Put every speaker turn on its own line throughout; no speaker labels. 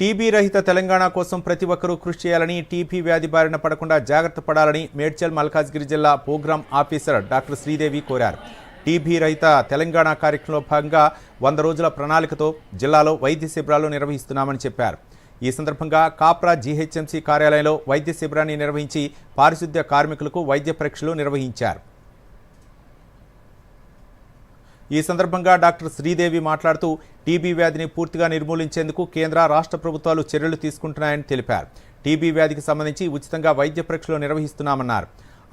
TB రహిత తెలంగాణ కోసం ప్రతి ఒక్కరూ కృషి చేయాలని టీబీ వ్యాధి బారిన పడకుండా జాగ్రత్త పడాలని మేడ్చల్ మల్కాజ్గిరి జిల్లా ప్రోగ్రాం ఆఫీసర్ డాక్టర్ శ్రీదేవి కోరారు. టీబీ రహిత తెలంగాణ కార్యక్రమంలో భాగంగా వంద రోజుల ప్రణాళికతో జిల్లాలో వైద్య శిబిరాలు నిర్వహిస్తున్నామని చెప్పారు. ఈ సందర్భంగా కాప్రా జీహెచ్ఎంసీ కార్యాలయంలో వైద్య శిబిరాన్ని నిర్వహించి పారిశుద్ధ్య కార్మికులకు వైద్య పరీక్షలు నిర్వహించారు. ఈ సందర్భంగా డాక్టర్ శ్రీదేవి మాట్లాడుతూ టీబీ వ్యాధిని పూర్తిగా నిర్మూలించేందుకు కేంద్ర రాష్ట్ర ప్రభుత్వాలు చర్యలు తీసుకుంటున్నాయని తెలిపారు. టీబీ వ్యాధికి సంబంధించి ఉచితంగా వైద్య పరీక్షలు నిర్వహిస్తున్నామన్నారు.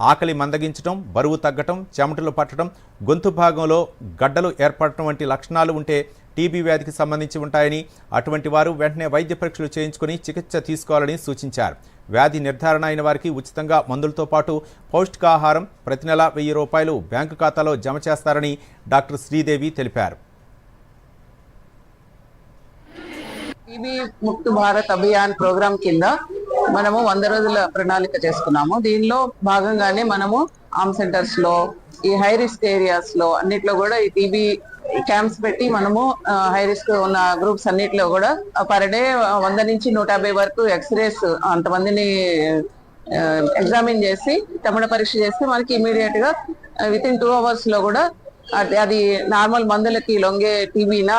ఆకలి మందగించడం బరువు తగ్గటం చెమటలు పట్టడం గొంతు భాగంలో గడ్డలు ఏర్పడటం వంటి లక్షణాలు ఉంటే టీబీ వ్యాధికి సంబంధించి ఉంటాయని అటువంటి వారు వెంటనే వైద్య పరీక్షలు చేయించుకుని చికిత్స తీసుకోవాలని సూచించారు. వ్యాధి నిర్ధారణ అయిన వారికి ఉచితంగా మందులతో పాటు పౌష్టికాహారం ప్రతి నెల వెయ్యి రూపాయలు బ్యాంకు ఖాతాలో జమ చేస్తారని డాక్టర్ శ్రీదేవి తెలిపారు.
టీబీ ముక్త్ భారత్ అభియాన్ ప్రోగ్రాం కింద మనము వంద రోజుల ప్రణాళిక చేసుకున్నాము. దీనిలో భాగంగానే మనము ఆమ్ సెంటర్స్లో ఈ హై రిస్క్ ఏరియాస్లో అన్నిట్లో కూడా ఈ టీబీ క్యాంప్స్ పెట్టి మనము హై రిస్క్ ఉన్న గ్రూప్స్ అన్నిట్లో కూడా పర్ డే వంద నుంచి నూట యాభై వరకు ఎక్స్రేస్ అంతమందిని ఎగ్జామిన్ చేసి తమిళ పరీక్ష చేస్తే మనకి ఇమీడియట్గా విత్ ఇన్ టూ అవర్స్లో కూడా అది అది నార్మల్ మందులకి లొంగే టీబీనా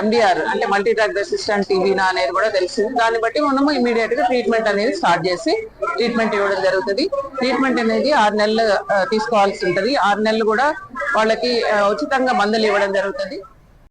ఎండిఆర్ అంటే మల్టీ డ్రగ్ రెసిస్టెంట్ టీబీనా అనేది కూడా తెలిసింది దాన్ని బట్టి మనము ఇమీడియట్గా ట్రీట్మెంట్ అనేది స్టార్ట్ చేసి ట్రీట్మెంట్ ఇవ్వడం జరుగుతుంది. ట్రీట్మెంట్ అనేది ఆరు నెలలు తీసుకోవాల్సి ఉంటుంది. ఆరు నెలలు కూడా వాళ్ళకి ఉచితంగా మందులు ఇవ్వడం జరుగుతుంది.